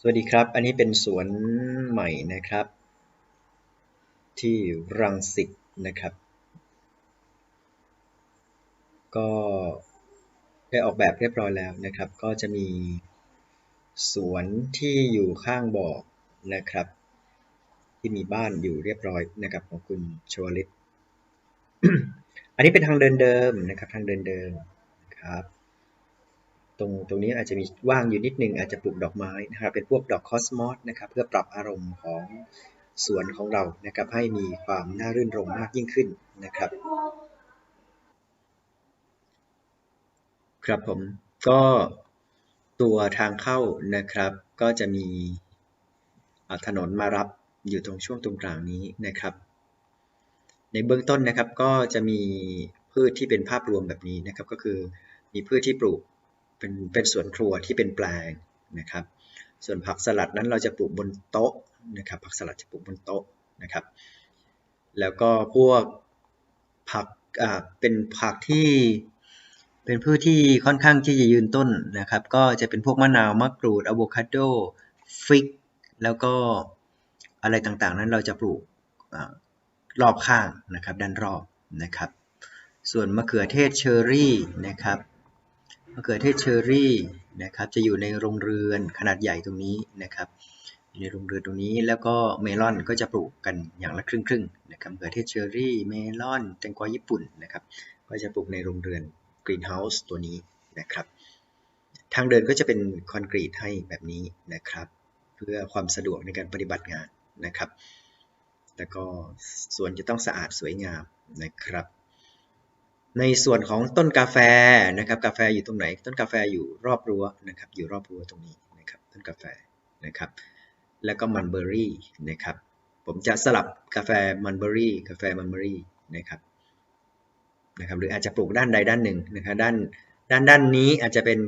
สวัสดีครับ อันนี้เป็นสวนใหม่นะครับ ที่รังสิตนะครับ ก็ได้ออกแบบเรียบร้อยแล้วนะครับ ก็จะมีสวนที่อยู่ข้างบ่อนะครับ ที่มีบ้านอยู่เรียบร้อยนะครับของคุณชวลิต อันนี้เป็นทางเดินเดิมนะครับ ทางเดินเดิมครับ ตรงตรงนี้อาจจะมีว่างอยู่นิดนึงอาจจะปลูกดอกไม้นะครับ เป็นพวกดอกคอสมอสนะครับเพื่อปรับอารมณ์ของสวนของเรานะครับให้มีความน่ารื่นรมมากยิ่งขึ้นนะครับ ครับผมก็ตัวทางเข้านะครับ ก็จะมีถนนมารับอยู่ตรงช่วงตรงกลางนี้นะครับ ในเบื้องต้นนะครับก็จะมีพืชที่เป็นภาพรวมแบบนี้นะครับ ก็คือมีพืชที่ปลูก เป็นเป็นสวนครัวที่เป็นแปลงนะครับ ส่วนผักสลัดนั้นเราจะปลูกบนโต๊ะนะครับผักสลัดจะปลูกบนโต๊ะนะครับ แล้วก็พวกผักอ่าเป็นผักที่เป็นพืชที่ค่อนข้างที่จะยืนต้นนะครับ ก็จะเป็นพวกมะนาวมะกรูดอะโวคาโดฟิก แล้วก็อะไรต่างๆ นั้นเราจะปลูกอรอบข้างนะครับด้านรอบนะครับ ส่วนมะเขือเทศเชอรี่นะครับะเขือเทศเชอรี่นะครับจะอยู่ในโรงเรือนขนาดใหญ่ตรงนี้นะครับอยู่ในโรงเรือนตรงนี้แล้วก็เมลอนก็จะปลูกกันอย่างละครึ่งๆนะครับมะเขือเทศเชอร์รี่เมลอนแตงกวาญี่ปุ่นนะครับก็จะปลูกในโรงเรือนกรีนเฮาส์ตัวนี้นะครับทางเดินก็จะเป็นคอนกรีตให้แบบนี้นะครับ เพื่อความสะดวกในการปฏิบัติงานนะครับ แล้วก็สวนจะต้องสะอาดสวยงามนะครับ ในส่วนของต้นกาแฟนะครับกาแฟอยู่ตรงไหน ต้นกาแฟอยู่รอบรั้วนะครับอยู่รอบรั้วตรงนี้นะครับต้นกาแฟนะครับแล้วก็มันเบอร์รี่นะครับผมจะสลับกาแฟมันเบอร์รี่กาแฟมันเบอร์รี่นะครับนะครับหรืออาจจะปลูกด้านใดด้านหนึ่งนะครับด้านด้านด้านนี้อาจจะเป็น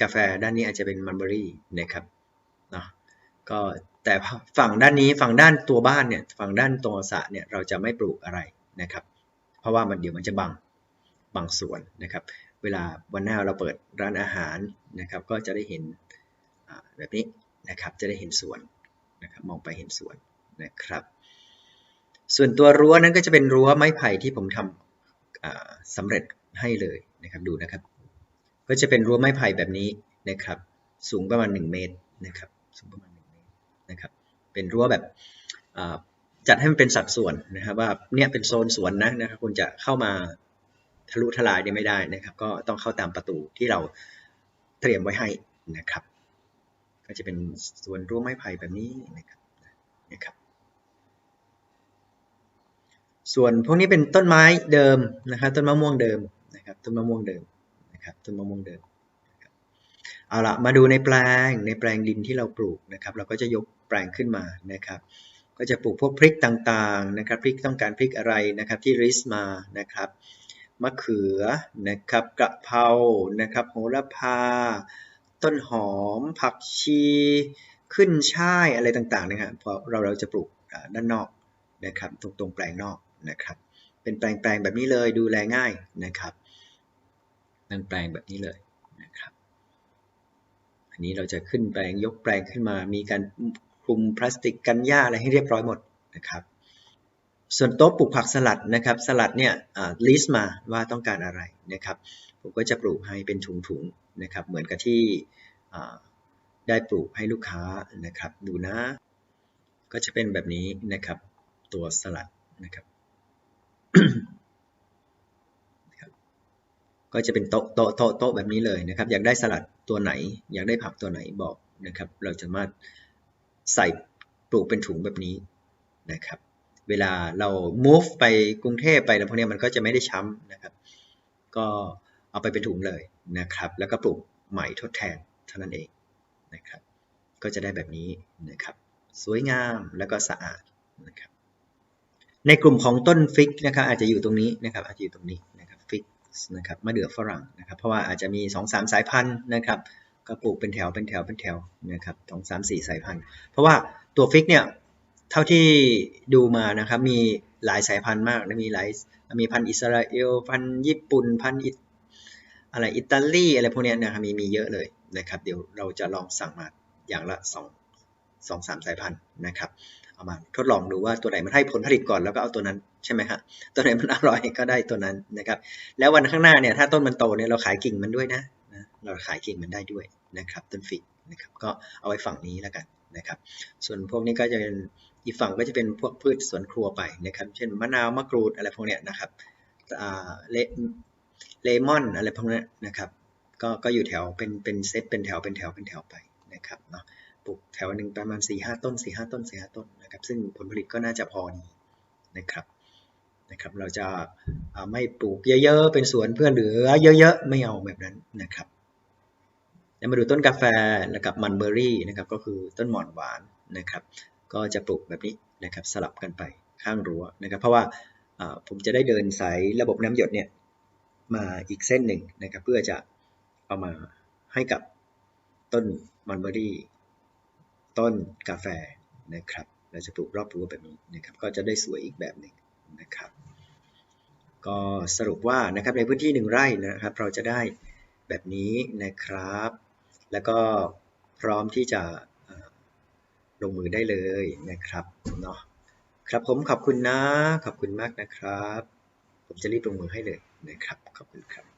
กาแฟด้านนี้อาจจะเป็นมันเบอร์รี่นะครับเนาะก็แต่ฝั่งด้านนี้ฝั่งด้านตัวบ้านเนี่ยฝั่งด้านตัวสระเนี่ยเราจะไม่ปลูกอะไรนะครับ เพราะว่ามันเดี๋ยวมันจะบังบังส่วนนะครับ เวลาวันหน้าเราเปิดร้านอาหารนะครับ ก็จะได้เห็นแบบนี้นะครับ จะได้เห็นส่วนนะครับ มองไปเห็นส่วนนะครับ ส่วนตัวรั้วนั้นก็จะเป็นรั้วไม้ไผ่ที่ผมทำสำเร็จให้เลยนะครับ ดูนะครับ ก็จะเป็นรั้วไม้ไผ่แบบนี้นะครับ สูงประมาณ 1 เมตรนะครับ สูงประมาณ 1 เมตรนะครับ เป็นรั้วแบบ จัดให้มันเป็นสัดส่วนนะครับว่าเนี่ยเป็นโซนสวนนะนะครับคุณจะเข้ามาทะลุทลายเนี่ยไม่ได้นะครับ ก็ต้องเข้าตามประตูที่เราเตรียมไว้ให้นะครับ ก็จะเป็นส่วนรั้วไม้ไผ่แบบนี้นะครับนะครับ ส่วนพวกนี้เป็นต้นไม้เดิมนะครับ ต้นมะม่วงเดิมนะครับต้นมะม่วงเดิมนะครับต้นมะม่วงเดิมเอาละมาดูในแปลงในแปลงดินที่เราปลูกนะครับ เราก็จะยกแปลงขึ้นมานะครับ ก็จะปลูกพวกพริกต่างๆนะครับพริกต้องการพริกอะไรนะครับที่ริสมานะครับมะเขือนะครับกระเพรานะครับโหระพา ต้นหอม ผักชี ขึ้นช่ายอะไรต่างๆนะครับพอเราเราจะปลูกด้านนอกนะครับตรงตรงแปลงนอกนะครับเป็นแปลงแปลงแบบนี้เลยดูแลง่ายนะครับเป็นแปลงแบบนี้เลยนะครับอันนี้เราจะขึ้นแปลงยกแปลงขึ้นมา มีการ คลุมพลาสติกกันหญ้าอะไรให้เรียบร้อยหมดนะครับ ส่วนโต๊ะปลูกผักสลัดนะครับสลัดเนี่ยลิสต์มาว่าต้องการอะไรนะครับผมก็จะปลูกให้เป็นถุงๆนะครับเหมือนกับที่ได้ปลูกให้ลูกค้านะครับ ดูนะ ก็จะเป็นแบบนี้นะครับ ตัวสลัดนะครับก็จะเป็นโต๊ะโต๊ะโต๊ะโต๊ะแบบนี้เลยนะครับ อยากได้สลัดตัวไหน อยากได้ผักตัวไหนบอกนะครับ เราจะมา ใส่ปลูกเป็นถุงแบบนี้นะครับ เวลาเรา move ไปกรุงเทพไปแล้วพวกนี้มันก็จะไม่ได้ช้ำนะครับ ก็เอาไปเป็นถุงเลยนะครับ แล้วก็ปลูกใหม่ทดแทนเท่านั้นเองนะครับ ก็จะได้แบบนี้นะครับ สวยงามแล้วก็สะอาดนะครับ ในกลุ่มของต้นฟิกนะครับอาจจะอยู่ตรงนี้นะครับอาจจะอยู่ตรงนี้นะครับฟิกนะครับมะเดื่อฝรั่งนะครับ เพราะว่าอาจจะมี2อสสายพันธุ์นะครับ ก็ปลูกเป็นแถวเป็นแถวเป็นแถวนะครับสองสามสี่สายพันธุ์ เพราะว่าตัวฟิกเนี่ยเท่าที่ดูมานะครับมีหลายสายพันธุ์มากนะมีหลายมีพันธุ์อิสราเอลพันธุ์ญี่ปุ่นพันธุ์อะไรอิตาลีอะไรพวกนี้นะครับมีมีเยอะเลยนะครับ เดี๋ยวเราจะลองสั่งมาอย่างละสองสองสามสายพันธุ์นะครับเอามาทดลองดูว่าตัวไหนมันให้ผลผลิตก่อนแล้วก็เอาตัวนั้นใช่ไหมครับตัวไหนมันอร่อยก็ได้ตัวนั้นนะครับ แล้ววันข้างหน้าเนี่ยถ้าต้นมันโตเนี่ยเราขายกิ่งมันด้วยนะ เราขายเก่งมันได้ด้วยนะครับต้นฟิกนะครับก็เอาไว้ฝั่งนี้แล้วกันนะครับ ส่วนพวกนี้ก็จะเป็นอีกฝั่งก็จะเป็นพวกพืชสวนครัวไปนะครับ เช่นมะนาวมะกรูดอะไรพวกเนี้ยนะครับเลเลมอนอะไรพวกนี้นะครับ ก็ก็อยู่แถวเป็นเป็นเซตเป็นแถวเป็นแถวเป็นแถวไปนะครับเนาะปลูกแถวหนึ่งประมาณ4ี่ห้าต้น4ี่ห้าต้น4ี่ห้าต้นนะครับ ซึ่งผลผลิตก็น่าจะพอดีนะครับนะครับ เราจะาไม่ปลูกเยอะๆ เป็นสวนเพื่อเหลือเยอะๆ ไม่เอาแบบนั้นนะครับ แล้วมาดูต้นกาแฟนะครับมันเบอร์รี่นะครับก็คือต้นหมอนหวานนะครับ ก็จะปลูกแบบนี้นะครับสลับกันไปข้างรั้วนะครับ เพราะว่าผมจะได้เดินสายระบบน้ำหยดเนี่ยมาอีกเส้นหนึ่งนะครับ เพื่อจะเอามาให้กับต้นมันเบอร์รี่ต้นกาแฟนะครับเราจะปลูกรอบรั้วแบบนี้นะครับ ก็จะได้สวยอีกแบบหนึ่งนะครับ ก็สรุปว่านะครับในพื้นที่หนึ่งไร่นะครับ เราจะได้แบบนี้นะครับ แล้วก็พร้อมที่จะลงมือได้เลยนะครับเนาะครับผมขอบคุณนะ ขอบคุณมากนะครับ ผมจะรีบลงมือให้เลยนะครับ ขอบคุณครับ